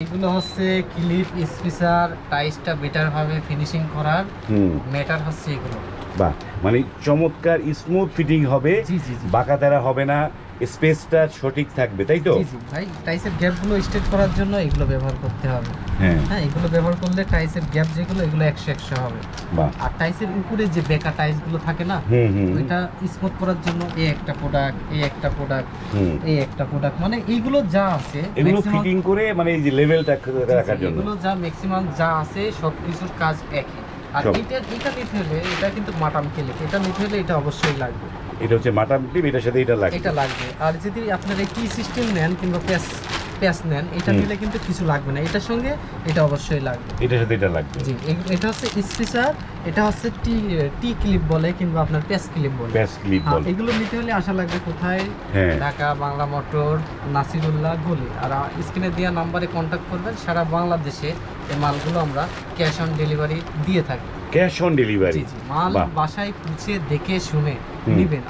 এগুলো হচ্ছে ক্লিপ স্পিসার টাইসটা বেটার ভাবে ফিনিশিং করার ম্যাটার হচ্ছে এগুলো। বাহ। মানে চমৎকার স্মুথ ফিটিং হবে জি জি জি। বাঁকা তেরা হবে না স্পেসটা সঠিক থাকবে তাই তো? ভাই টাইসের গ্যাপগুলো স্ট্রেট করার জন্য এগুলো ব্যবহার করতে হবে। হ্যাঁ। হ্যাঁ এগুলো ব্যবহার করলে টাইসের গ্যাপ যেগুলো এগুলো একশো একশো হবে। আর টাইসের উপরে যে বেকা টাইসগুলো থাকে না ওইটা স্মুথ করার জন্য এই একটা প্রোডাক্ট এই একটা প্রোডাক্ট এই একটা প্রোডাক্ট মানে এইগুলো যা আছে এগুলো ফিটিং করে মানে এই যে লেভেলটা রাখার জন্য। এগুলো যা ম্যাক্সিমাম যা আছে সব কিছুর কাজ একই। আর এটা এটা নিতে হলে এটা কিন্তু মাটাম কেলে এটা নিতে হলে এটা অবশ্যই লাগবে। এটা হচ্ছে মাটাম টিপ এটার সাথে এটা লাগবে। এটা লাগবে। আর যদি আপনারা কি সিস্টেম নেন কিংবা প্যাস প্যাস নেন এটা নিলে কিন্তু কিছু লাগবে না। এটার সঙ্গে এটা অবশ্যই লাগবে। এটার সাথে এটা লাগবে। জি এটা হচ্ছে স্পেসার এটা হচ্ছে টি টি ক্লিপ বলে কিংবা আপনার প্যাস ক্লিপ বলে। ব্যাস ক্লিপ হ্যাঁ, বল। এগুলো নিতে হলে আসা লাগবে কোথায়? হ্যাঁ। ঢাকা বাংলা মোটর নাসিরুল্লাহ গলি। আর স্ক্রিনে দেওয়া নাম্বারে কন্ট্যাক্ট করবেন। সারা বাংলাদেশে এই মালগুলো আমরা ক্যাশ অন ডেলিভারি দিয়ে থাকি। ক্যাশ অন ডেলিভারি মাল বাসায় পৌঁছে দেখে শুনে। নেবেন।